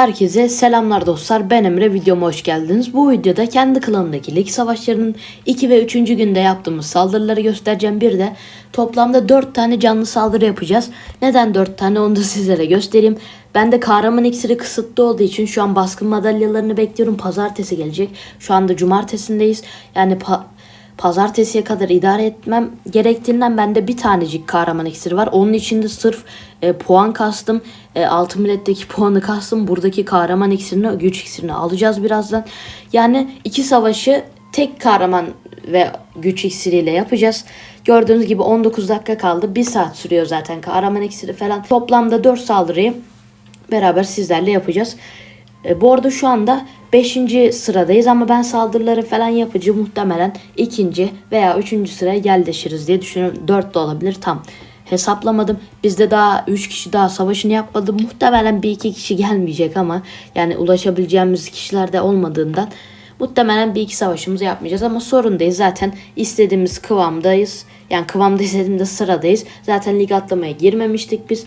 Herkese selamlar dostlar ben Emre videoma hoş geldiniz. Bu videoda kendi klanımdaki lig savaşlarının 2 ve 3. günde yaptığımız saldırıları göstereceğim. Bir de toplamda 4 tane canlı saldırı yapacağız. Neden 4 tane onu da sizlere göstereyim. Ben de kahraman iksiri kısıtlı olduğu için şu an baskın madalyalarını bekliyorum. Pazartesi gelecek. Şu anda cumartesindeyiz. Yani pa- pazartesiye kadar idare etmem gerektiğinden bende bir tanecik kahraman iksiri var. Onun için de sırf e, puan kastım. E, altın biletteki puanı kastım. Buradaki kahraman iksirini, güç iksirini alacağız birazdan. Yani iki savaşı tek kahraman ve güç iksiriyle yapacağız. Gördüğünüz gibi 19 dakika kaldı. 1 saat sürüyor zaten kahraman iksiri falan. Toplamda 4 saldırıyı beraber sizlerle yapacağız. E, bu arada şu anda 5. sıradayız ama ben saldırıları falan yapıcı muhtemelen 2. veya 3. sıraya yerleşiriz diye düşünüyorum. 4 de olabilir tam hesaplamadım. Bizde daha 3 kişi daha savaşını yapmadı. Muhtemelen bir iki kişi gelmeyecek ama yani ulaşabileceğimiz kişiler de olmadığından muhtemelen bir iki savaşımızı yapmayacağız ama sorun değil. Zaten istediğimiz kıvamdayız. Yani kıvamda istediğimde sıradayız. Zaten lig atlamaya girmemiştik biz.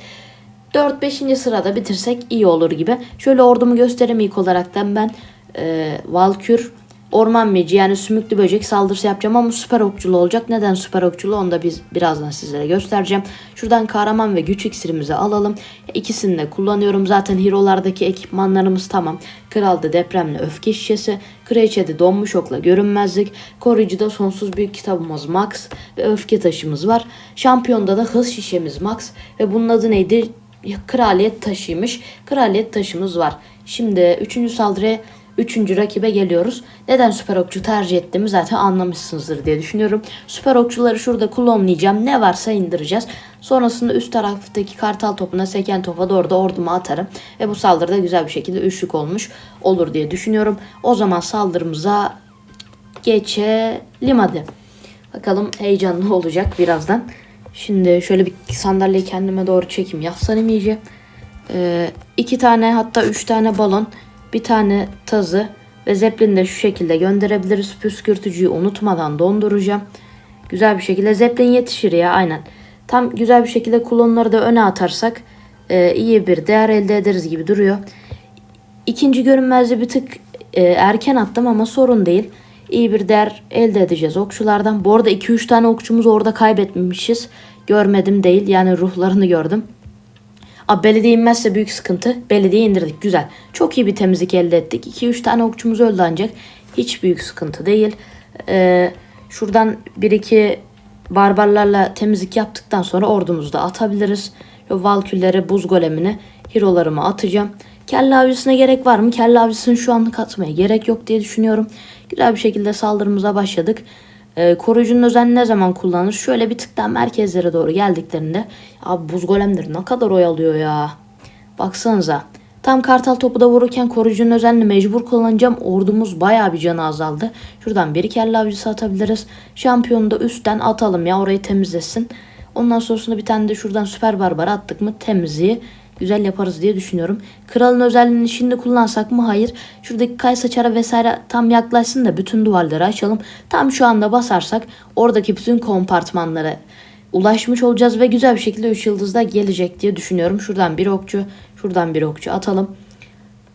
4-5. sırada bitirsek iyi olur gibi. Şöyle ordumu göstereyim ilk olaraktan ben e, Valkür orman meci yani sümüklü böcek saldırısı yapacağım ama süper okçulu olacak. Neden süper okçulu onu da biz birazdan sizlere göstereceğim. Şuradan kahraman ve güç iksirimizi alalım. İkisini de kullanıyorum. Zaten hero'lardaki ekipmanlarımız tamam. Kralda depremle öfke şişesi, kraliçede donmuş okla görünmezlik, koruyucuda sonsuz büyük kitabımız max ve öfke taşımız var. Şampiyonda da hız şişemiz max ve bunun adı neydi? kraliyet taşıymış. Kraliyet taşımız var. Şimdi 3. saldırıya 3. rakibe geliyoruz. Neden süper okçu tercih ettiğimi zaten anlamışsınızdır diye düşünüyorum. Süper okçuları şurada klonlayacağım. Ne varsa indireceğiz. Sonrasında üst taraftaki kartal topuna seken topa doğru da ordumu atarım. Ve bu saldırıda güzel bir şekilde üçlük olmuş olur diye düşünüyorum. O zaman saldırımıza geçelim hadi. Bakalım heyecanlı olacak birazdan. Şimdi şöyle bir sandalyeyi kendime doğru çekeyim. Yaslanayım iyice. Ee, iki tane hatta üç tane balon. Bir tane tazı. Ve zeplini de şu şekilde gönderebiliriz. Püskürtücüyü unutmadan donduracağım. Güzel bir şekilde. Zeplin yetişir ya aynen. Tam güzel bir şekilde klonları da öne atarsak e, iyi bir değer elde ederiz gibi duruyor. İkinci görünmezliği bir tık e, erken attım ama sorun değil. İyi bir değer elde edeceğiz okçulardan. Bu arada 2-3 tane okçumuz orada kaybetmişiz. Görmedim değil yani ruhlarını gördüm. Abi belediye inmezse büyük sıkıntı. Belediye indirdik güzel. Çok iyi bir temizlik elde ettik. 2-3 tane okçumuz öldü ancak. Hiç büyük sıkıntı değil. Ee, şuradan 1-2 barbarlarla temizlik yaptıktan sonra ordumuzu da atabiliriz. Valkülleri, buz golemini, hero'larımı atacağım. Kelle avcısına gerek var mı? Kelle avcısını şu anlık atmaya gerek yok diye düşünüyorum. Güzel bir şekilde saldırımıza başladık. Ee, koruyucunun özelliğini ne zaman kullanır? Şöyle bir tıktan merkezlere doğru geldiklerinde abi buz golemleri ne kadar oyalıyor ya. Baksanıza. Tam kartal topu da vururken koruyucunun özelliğini mecbur kullanacağım. Ordumuz bayağı bir canı azaldı. Şuradan bir kelle avcısı atabiliriz. Şampiyonu da üstten atalım ya orayı temizlesin. Ondan sonrasında bir tane de şuradan süper barbar attık mı temizliği güzel yaparız diye düşünüyorum. Kralın özelliğini şimdi kullansak mı? Hayır. Şuradaki kaysa çara vesaire tam yaklaşsın da bütün duvarları açalım. Tam şu anda basarsak oradaki bütün kompartmanlara ulaşmış olacağız ve güzel bir şekilde 3 yıldızda gelecek diye düşünüyorum. Şuradan bir okçu, şuradan bir okçu atalım.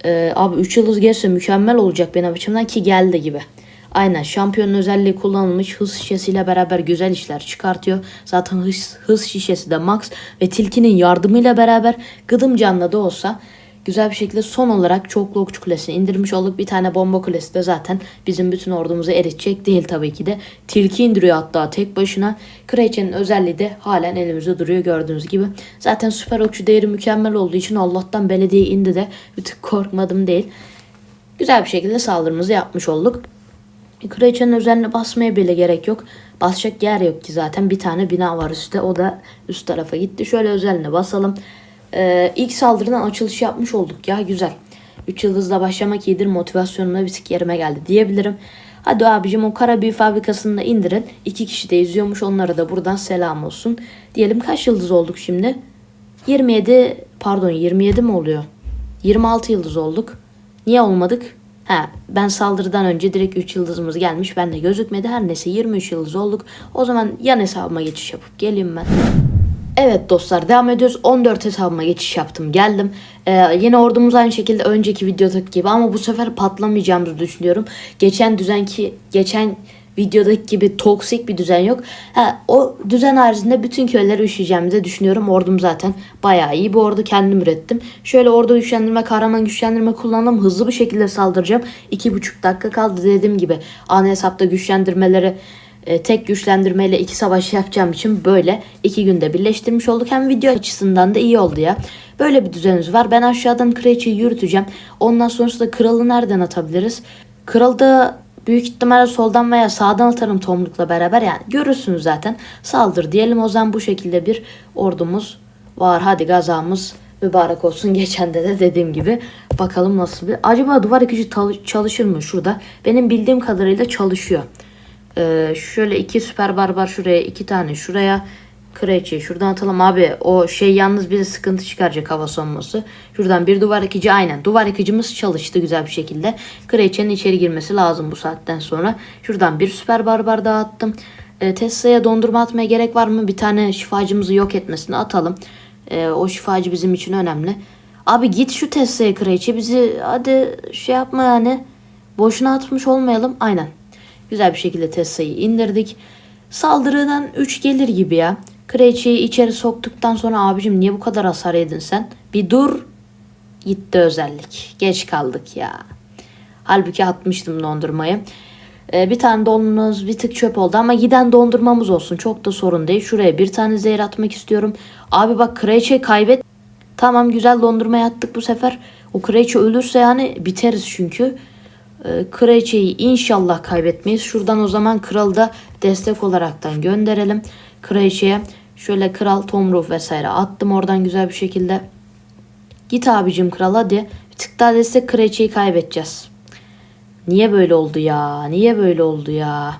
Ee, abi 3 yıldız gelirse mükemmel olacak benim açımdan ki geldi gibi. Aynen şampiyonun özelliği kullanılmış hız şişesiyle beraber güzel işler çıkartıyor. Zaten hız, hız şişesi de max ve tilkinin yardımıyla beraber gıdım canlı da olsa güzel bir şekilde son olarak çoklu okçu kulesini indirmiş olduk. Bir tane bomba kulesi de zaten bizim bütün ordumuzu eritecek değil tabii ki de. Tilki indiriyor hatta tek başına. Kraliçenin özelliği de halen elimizde duruyor gördüğünüz gibi. Zaten süper okçu değeri mükemmel olduğu için Allah'tan belediye indi de bir tık korkmadım değil. Güzel bir şekilde saldırımızı yapmış olduk. Kraliçenin üzerine basmaya bile gerek yok. Basacak yer yok ki zaten. Bir tane bina var üstte. O da üst tarafa gitti. Şöyle özeline basalım. Ee, ilk saldırıdan açılış yapmış olduk ya. Güzel. 3 yıldızla başlamak iyidir. Motivasyonumla bir tık yerime geldi diyebilirim. Hadi abicim o kara büyü fabrikasını da indirin. İki kişi de izliyormuş. Onlara da buradan selam olsun. Diyelim kaç yıldız olduk şimdi? 27 pardon 27 mi oluyor? 26 yıldız olduk. Niye olmadık? Ha, ben saldırıdan önce direkt 3 yıldızımız gelmiş. Ben de gözükmedi. Her neyse 23 yıldız olduk. O zaman yan hesabıma geçiş yapıp geleyim ben. Evet dostlar devam ediyoruz. 14 hesabıma geçiş yaptım. Geldim. Ee, yine ordumuz aynı şekilde önceki videodaki gibi ama bu sefer patlamayacağımızı düşünüyorum. Geçen düzenki geçen videodaki gibi toksik bir düzen yok. Ha, o düzen haricinde bütün köyleri üşüyeceğimizi düşünüyorum. Ordum zaten bayağı iyi. Bu ordu kendim ürettim. Şöyle ordu güçlendirme, kahraman güçlendirme kullandım. Hızlı bir şekilde saldıracağım. 2,5 dakika kaldı dediğim gibi. Ana hesapta güçlendirmeleri e, tek güçlendirmeyle iki savaş yapacağım için böyle iki günde birleştirmiş olduk. Hem video açısından da iyi oldu ya. Böyle bir düzenimiz var. Ben aşağıdan kraliçeyi yürüteceğim. Ondan sonrasında kralı nereden atabiliriz? Kralı da büyük ihtimalle soldan veya sağdan atarım tomrukla beraber. Yani görürsünüz zaten. Saldır diyelim o zaman bu şekilde bir ordumuz var. Hadi gazamız mübarek olsun. Geçen de de dediğim gibi bakalım nasıl bir. Acaba duvar tal- çalışır mı şurada? Benim bildiğim kadarıyla çalışıyor. Ee, şöyle iki süper barbar şuraya iki tane şuraya kraliçeyi şuradan atalım abi. O şey yalnız bize sıkıntı çıkaracak hava sonması şuradan bir duvar yıkıcı aynen. Duvar yıkıcımız çalıştı güzel bir şekilde. Kraliçenin içeri girmesi lazım bu saatten sonra. Şuradan bir süper barbar daha attım. Ee, Tesla'ya dondurma atmaya gerek var mı? Bir tane şifacımızı yok etmesini atalım. Ee, o şifacı bizim için önemli. Abi git şu Tesla'ya kraliçe bizi hadi şey yapma yani. Boşuna atmış olmayalım. Aynen. Güzel bir şekilde Tesla'yı indirdik. Saldırıdan 3 gelir gibi ya. Kraliçeyi içeri soktuktan sonra abicim niye bu kadar hasar yedin sen? Bir dur. Gitti özellik. Geç kaldık ya. Halbuki atmıştım dondurmayı. Ee, bir tane dondurmamız bir tık çöp oldu ama giden dondurmamız olsun. Çok da sorun değil. Şuraya bir tane zehir atmak istiyorum. Abi bak kraliçeyi kaybet. Tamam güzel dondurmaya attık bu sefer. O kraliçe ölürse yani biteriz çünkü. Ee, Kraliçeyi inşallah kaybetmeyiz. Şuradan o zaman kralı da destek olaraktan gönderelim. Kraliçeye şöyle kral tomruf vesaire attım oradan güzel bir şekilde. Git abicim kral hadi. Bir tık daha destek kraliçeyi kaybedeceğiz. Niye böyle oldu ya? Niye böyle oldu ya?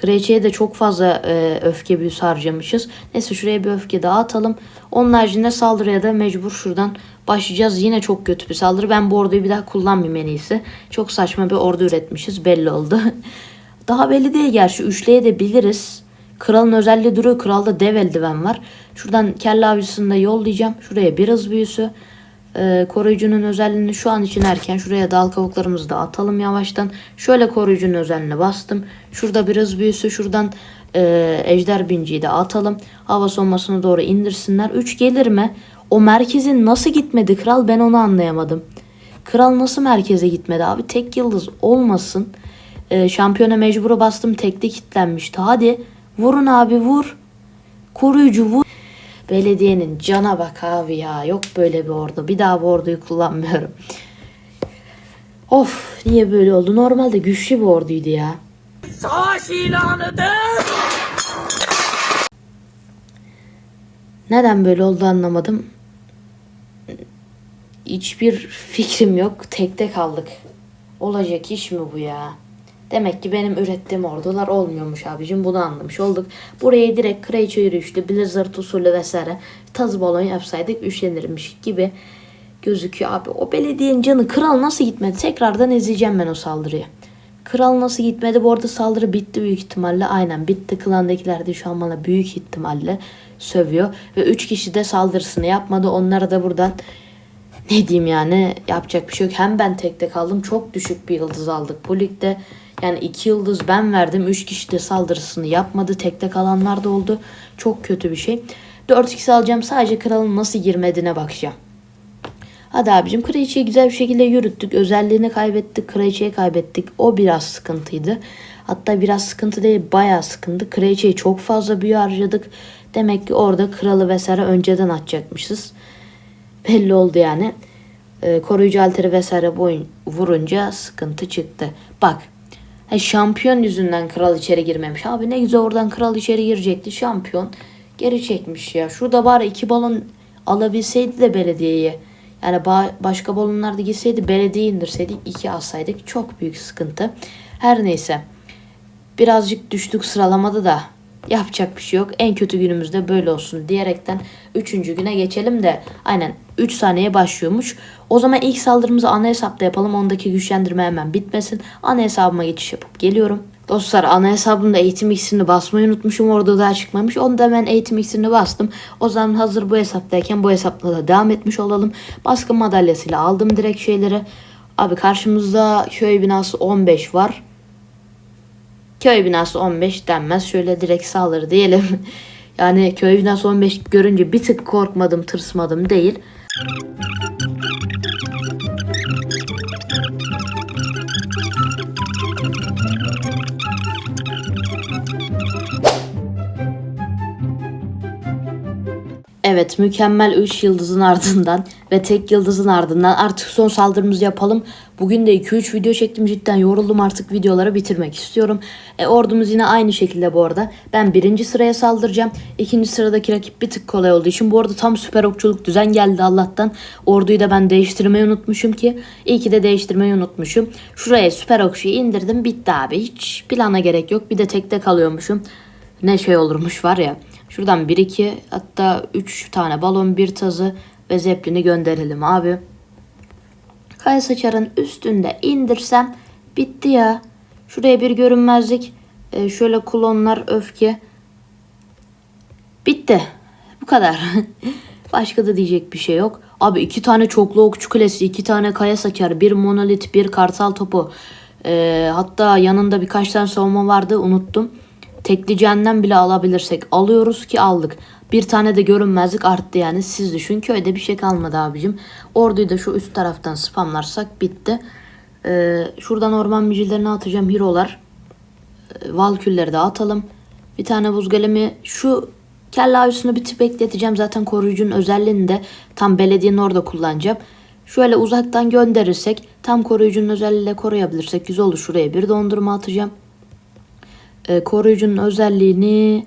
Kraliçeye de çok fazla e, öfke büyüsü harcamışız. Neyse şuraya bir öfke daha atalım. Onun haricinde saldırıya da mecbur şuradan başlayacağız. Yine çok kötü bir saldırı. Ben bu orduyu bir daha kullanmayayım en iyisi. Çok saçma bir ordu üretmişiz. Belli oldu. daha belli değil gerçi. Üçleye de biliriz. Kralın özelliği duruyor. Kralda dev eldiven var. Şuradan kelle avcısını da yollayacağım. Şuraya bir hız büyüsü. Ee, koruyucunun özelliğini şu an için erken. Şuraya dal kavuklarımızı da atalım yavaştan. Şöyle koruyucunun özelliğine bastım. Şurada bir hız büyüsü. Şuradan e, ejder binciyi de atalım. Hava sonmasını doğru indirsinler. 3 gelir mi? O merkezin nasıl gitmedi kral ben onu anlayamadım. Kral nasıl merkeze gitmedi abi? Tek yıldız olmasın. Ee, şampiyona mecbura bastım. Tekte kilitlenmişti. Hadi vurun abi vur. Koruyucu vur. Belediyenin cana bak abi ya. Yok böyle bir ordu. Bir daha bu orduyu kullanmıyorum. Of niye böyle oldu? Normalde güçlü bir orduydu ya. Savaş ilanıdır. Neden böyle oldu anlamadım. Hiçbir fikrim yok. Tekte kaldık. Olacak iş mi bu ya? Demek ki benim ürettiğim ordular olmuyormuş abicim. Bunu anlamış olduk. Buraya direkt kraliçe yürüyüşlü, blizzard usulü vesaire taz balon yapsaydık üşenirmiş gibi gözüküyor abi. O belediyenin canı kral nasıl gitmedi? Tekrardan izleyeceğim ben o saldırıyı. Kral nasıl gitmedi? Bu arada saldırı bitti büyük ihtimalle. Aynen bitti. Klandakiler de şu an bana büyük ihtimalle sövüyor. Ve 3 kişi de saldırısını yapmadı. Onlara da buradan ne diyeyim yani yapacak bir şey yok. Hem ben tekte kaldım. Çok düşük bir yıldız aldık bu ligde. Yani 2 yıldız ben verdim. 3 kişi de saldırısını yapmadı. Tekte kalanlar da oldu. Çok kötü bir şey. 4x alacağım. Sadece kralın nasıl girmediğine bakacağım. Hadi abicim kraliçeyi güzel bir şekilde yürüttük. Özelliğini kaybettik. Kraliçeyi kaybettik. O biraz sıkıntıydı. Hatta biraz sıkıntı değil bayağı sıkıntı. Kraliçeyi çok fazla büyü harcadık. Demek ki orada kralı vesaire önceden atacakmışız. Belli oldu yani. Ee, koruyucu alteri vesaire boyun vurunca sıkıntı çıktı. Bak ha, şampiyon yüzünden kral içeri girmemiş. Abi ne güzel oradan kral içeri girecekti. Şampiyon geri çekmiş ya. Şurada bari iki balon alabilseydi de belediyeye. Yani ba- başka balonlarda gitseydi belediye indirseydik iki alsaydık çok büyük sıkıntı. Her neyse birazcık düştük sıralamada da Yapacak bir şey yok. En kötü günümüzde böyle olsun diyerekten 3. güne geçelim de aynen 3 saniye başlıyormuş. O zaman ilk saldırımızı ana hesapta yapalım. Ondaki güçlendirme hemen bitmesin. Ana hesabıma geçiş yapıp geliyorum. Dostlar ana hesabımda eğitim iksirini basmayı unutmuşum. Orada daha çıkmamış. Onu da ben eğitim iksirini bastım. O zaman hazır bu hesaptayken bu hesapla da devam etmiş olalım. Baskın madalyasıyla aldım direkt şeyleri. Abi karşımızda köy binası 15 var. Köy binası 15 denmez. Şöyle direkt saldırı diyelim. Yani köy binası 15 görünce bir tık korkmadım, tırsmadım değil. Evet mükemmel 3 yıldızın ardından ve tek yıldızın ardından artık son saldırımızı yapalım. Bugün de 2-3 video çektim cidden yoruldum artık videoları bitirmek istiyorum. E, ordumuz yine aynı şekilde bu arada. Ben birinci sıraya saldıracağım. İkinci sıradaki rakip bir tık kolay olduğu için bu arada tam süper okçuluk düzen geldi Allah'tan. Orduyu da ben değiştirmeyi unutmuşum ki. İyi ki de değiştirmeyi unutmuşum. Şuraya süper okçuyu indirdim bitti abi. Hiç plana gerek yok. Bir de tekte kalıyormuşum. Ne şey olurmuş var ya. Şuradan 1-2 hatta 3 tane balon bir tazı ve zeplini gönderelim abi. Kaya saçarın üstünde indirsem bitti ya. Şuraya bir görünmezlik. Ee, şöyle klonlar öfke. Bitti. Bu kadar. Başka da diyecek bir şey yok. Abi iki tane çoklu okçu kulesi, iki tane kaya saçar, bir monolit, bir kartal topu. Ee, hatta yanında birkaç tane savunma vardı unuttum. Tekleyeceğinden bile alabilirsek alıyoruz ki aldık. Bir tane de görünmezlik arttı yani siz düşün köyde bir şey kalmadı abicim. Orduyu da şu üst taraftan spamlarsak bitti. Ee, şuradan orman mücillerini atacağım hero'lar. Ee, Valkülleri de atalım. Bir tane buz golemi şu kelle avcısını bir tık bekleteceğim. Zaten koruyucunun özelliğini de tam belediyenin orada kullanacağım. Şöyle uzaktan gönderirsek tam koruyucunun özelliğiyle koruyabilirsek güzel olur. Şuraya bir dondurma atacağım e, koruyucunun özelliğini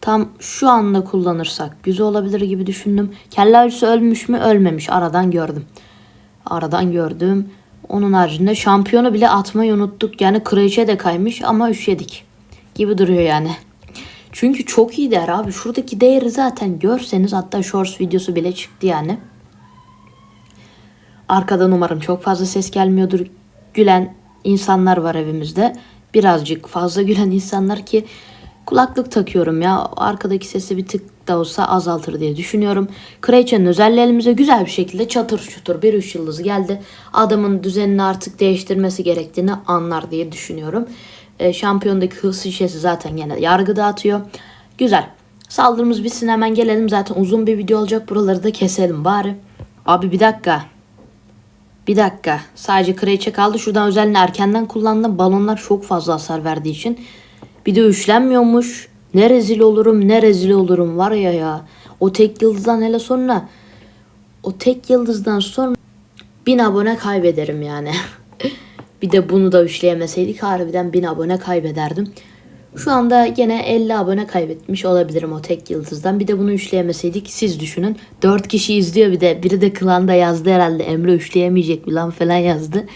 tam şu anda kullanırsak güzel olabilir gibi düşündüm. Kelle avcısı ölmüş mü? Ölmemiş. Aradan gördüm. Aradan gördüm. Onun haricinde şampiyonu bile atmayı unuttuk. Yani kraliçe de kaymış ama üşedik. Gibi duruyor yani. Çünkü çok iyi değer abi. Şuradaki değeri zaten görseniz hatta shorts videosu bile çıktı yani. Arkadan umarım çok fazla ses gelmiyordur. Gülen insanlar var evimizde. Birazcık fazla gülen insanlar ki kulaklık takıyorum ya. Arkadaki sesi bir tık da olsa azaltır diye düşünüyorum. Kraliçenin özelliği elimize güzel bir şekilde çatır çutur bir üç yıldız geldi. Adamın düzenini artık değiştirmesi gerektiğini anlar diye düşünüyorum. E, şampiyondaki hız şişesi zaten yine yargı dağıtıyor. Güzel. Saldırımız bitsin hemen gelelim. Zaten uzun bir video olacak. Buraları da keselim bari. Abi bir dakika. Bir dakika. Sadece kraliçe kaldı. Şuradan özelliğini erkenden kullandım. Balonlar çok fazla hasar verdiği için. Bir de üçlenmiyormuş. Ne rezil olurum ne rezil olurum var ya ya. O tek yıldızdan hele sonra. O tek yıldızdan sonra bin abone kaybederim yani. bir de bunu da üçleyemeseydik harbiden bin abone kaybederdim. Şu anda gene 50 abone kaybetmiş olabilirim o tek yıldızdan. Bir de bunu üçleyemeseydik siz düşünün. 4 kişi izliyor bir de. Biri de klanda yazdı herhalde. Emre üçleyemeyecek mi lan falan yazdı.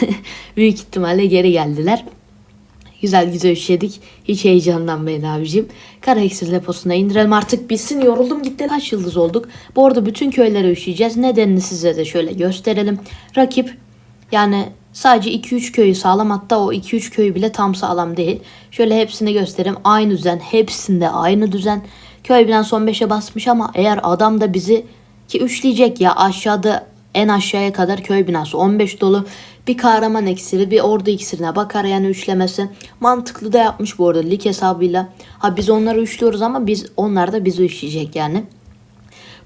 Büyük ihtimalle geri geldiler. Güzel güzel üçledik. Hiç heyecanlanmayın abicim. Kara iksir deposuna indirelim artık bitsin. Yoruldum gitti. Kaç yıldız olduk. Bu arada bütün köylere üşleyeceğiz. Nedenini size de şöyle gösterelim. Rakip yani sadece 2-3 köyü sağlam hatta o 2-3 köyü bile tam sağlam değil. Şöyle hepsini göstereyim. Aynı düzen. Hepsinde aynı düzen. Köy bilen son 5'e basmış ama eğer adam da bizi ki üçleyecek ya aşağıda en aşağıya kadar köy binası 15 dolu bir kahraman iksiri bir ordu iksirine bakar yani üçlemesi mantıklı da yapmış bu arada lig hesabıyla ha biz onları üçlüyoruz ama biz onlar da bizi üçleyecek yani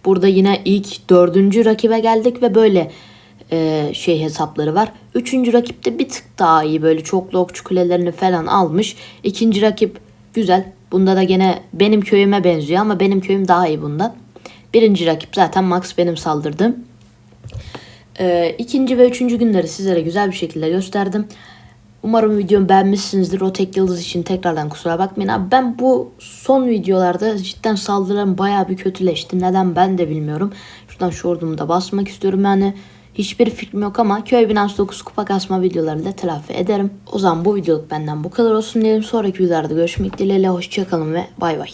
burada yine ilk dördüncü rakibe geldik ve böyle e, şey hesapları var. Üçüncü rakip de bir tık daha iyi böyle çoklu okçu kulelerini falan almış. İkinci rakip güzel. Bunda da gene benim köyüme benziyor ama benim köyüm daha iyi bundan. Birinci rakip zaten Max benim saldırdığım. E, ikinci ve üçüncü günleri sizlere güzel bir şekilde gösterdim. Umarım videomu beğenmişsinizdir. O tek yıldız için tekrardan kusura bakmayın. Abi ben bu son videolarda cidden saldırılarım bayağı bir kötüleşti. Neden ben de bilmiyorum. Şuradan şu ordumu da basmak istiyorum yani. Hiçbir fikrim yok ama köy binası 9 kupa kasma videolarıyla telafi ederim. O zaman bu videoluk benden bu kadar olsun diyelim. Sonraki videolarda görüşmek dileğiyle. Hoşçakalın ve bay bay.